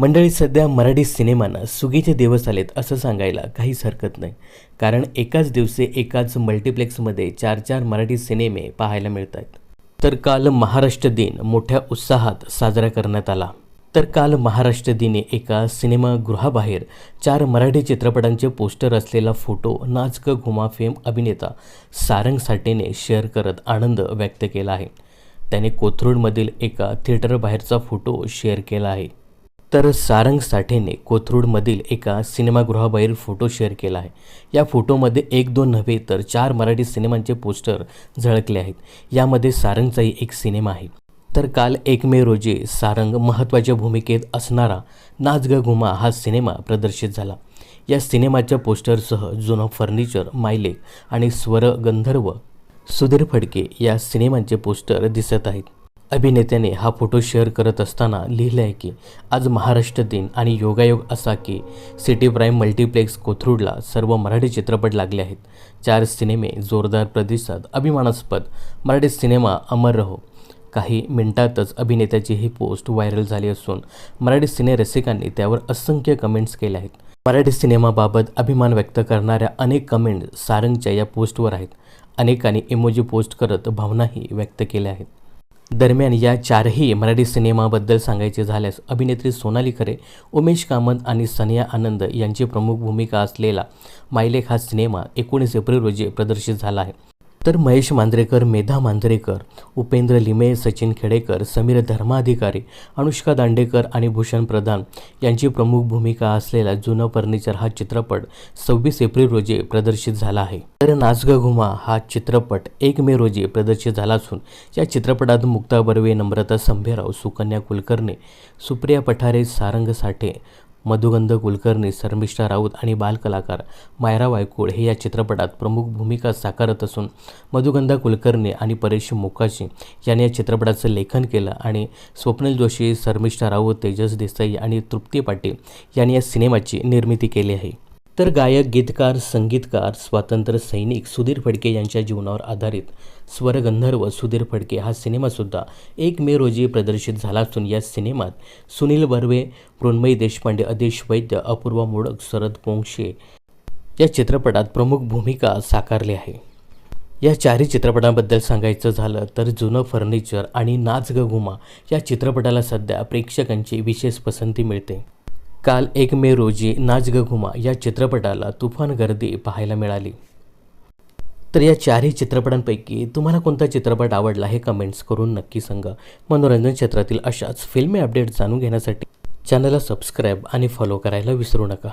मंडळी सध्या मराठी सिनेमांना सुगीचे दिवस आलेत असं सांगायला काहीच हरकत नाही. कारण एकाच दिवशी एकाच मल्टिप्लेक्समध्ये चार चार मराठी सिनेमे पाहायला मिळत आहेत तर काल महाराष्ट्र दिन मोठ्या उत्साहात साजरा करण्यात आला. तर काल महाराष्ट्र दिने एका सिनेमागृहाबाहेर चार मराठी चित्रपटांचे पोस्टर असलेला फोटो नाचक घुमा फेम अभिनेता सारंग साठेने शेअर करत आनंद व्यक्त केला आहे. त्याने कोथरूडमधील एका थिएटरबाहेरचा फोटो शेअर केला आहे. तर सारंग साठेने कोथरूडमधील एका सिनेमागृहाबाहेर फोटो शेअर केला आहे. या फोटोमध्ये एक दोन नव्हे तर चार मराठी सिनेमांचे पोस्टर झळकले आहेत. यामध्ये सारंगचाही एक सिनेमा आहे. तर काल एक मे रोजी सारंग महत्त्वाच्या भूमिकेत असणारा नाच ग घुमा हा सिनेमा प्रदर्शित झाला. या सिनेमाच्या पोस्टरसह जुनं फर्निचर मायलेक आणि स्वर गंधर्व सुधीर फडके या सिनेमांचे पोस्टर दिसत आहेत. अभिनेत्याने हा फोटो शेअर करत असताना लिहिलं आहे की आज महाराष्ट्र दिन आणि योगायोग असा की सिटी प्राईम मल्टिप्लेक्स कोथरूडला सर्व मराठी चित्रपट लागले आहेत. चार सिनेमे जोरदार प्रतिसाद अभिमानास्पद. मराठी सिनेमा अमर रहो. काही मिनिटातच अभिनेत्याची ही पोस्ट व्हायरल झाली असून मराठी सिनेरसिकांनी त्यावर असंख्य कमेंट्स केल्या आहेत. मराठी सिनेमाबाबत अभिमान व्यक्त करणाऱ्या अनेक कमेंट सारंगच्या या पोस्टवर आहेत. अनेकांनी इमोजी पोस्ट करत भावनाही व्यक्त केल्या आहेत. दरम्यान या चारही मराठी सिनेमाबद्दल सांगायचे झाल्यास अभिनेत्री सोनाली खरे उमेश कामत आणि सनिया आनंद यांची प्रमुख भूमिका असलेला मायलेक हा सिनेमा एकोणीस एप्रिल रोजी प्रदर्शित झाला आहे. तर महेश मांजरेकर मेधा मांजरेकर उपेंद्र लिमे सचिन खेडेकर समीर धर्माधिकारी अनुष्का दांडेकर आणि भूषण प्रधान यांची प्रमुख भूमिका असलेला जुनं फर्निचर हा चित्रपट सव्वीस एप्रिल रोजी प्रदर्शित झाला आहे. तर नाचग घुमा हा चित्रपट एक मे रोजी प्रदर्शित झाला असून या चित्रपटात मुक्ता बर्वे नम्रता संभेराव सुकन्या कुलकर्णी सुप्रिया पठारे सारंग साठे मधुगंध कुलकर्णी शर्मिष्ठा राऊत आणि बालकलाकार मायरा वायकुळ हे या चित्रपटात प्रमुख भूमिका साकारत असून मधुगंधा कुलकर्णी आणि परेश मोकाशी यांनी या चित्रपटाचं लेखन केलं आणि स्वप्नील जोशी शर्मिष्ठा राऊत तेजस देसाई आणि तृप्ती पाटील यांनी या सिनेमाची निर्मिती केली आहे. तर गायक गीतकार संगीतकार स्वातंत्र्य सैनिक सुधीर फडके यांच्या जीवनावर आधारित स्वरगंधर्व सुधीर फडके हा सिनेमासुद्धा एक मे रोजी प्रदर्शित झाला असून या सिनेमात सुनील बर्वे मृण्मयी देशपांडे अदेश वैद्य अपूर्वा मोडक शरद पोंक्षे या चित्रपटात प्रमुख भूमिका साकारली आहे. या चारही चित्रपटांबद्दल सांगायचं झालं तर जुनं फर्निचर आणि नाच ग घुमा या चित्रपटाला सध्या प्रेक्षकांची विशेष पसंती मिळते. काल एक मे रोजी नाच ग घुमा या चित्रपटाला तुफान गर्दी पाहायला मिळाली. तर या चारही चित्रपटांपैकी तुम्हाला कोणता चित्रपट आवडला हे कमेंट्स करून नक्की सांगा. मनोरंजन क्षेत्रातील अशाच फिल्मी अपडेट जाणून घेण्यासाठी चॅनलला सबस्क्राईब आणि फॉलो करायला विसरू नका.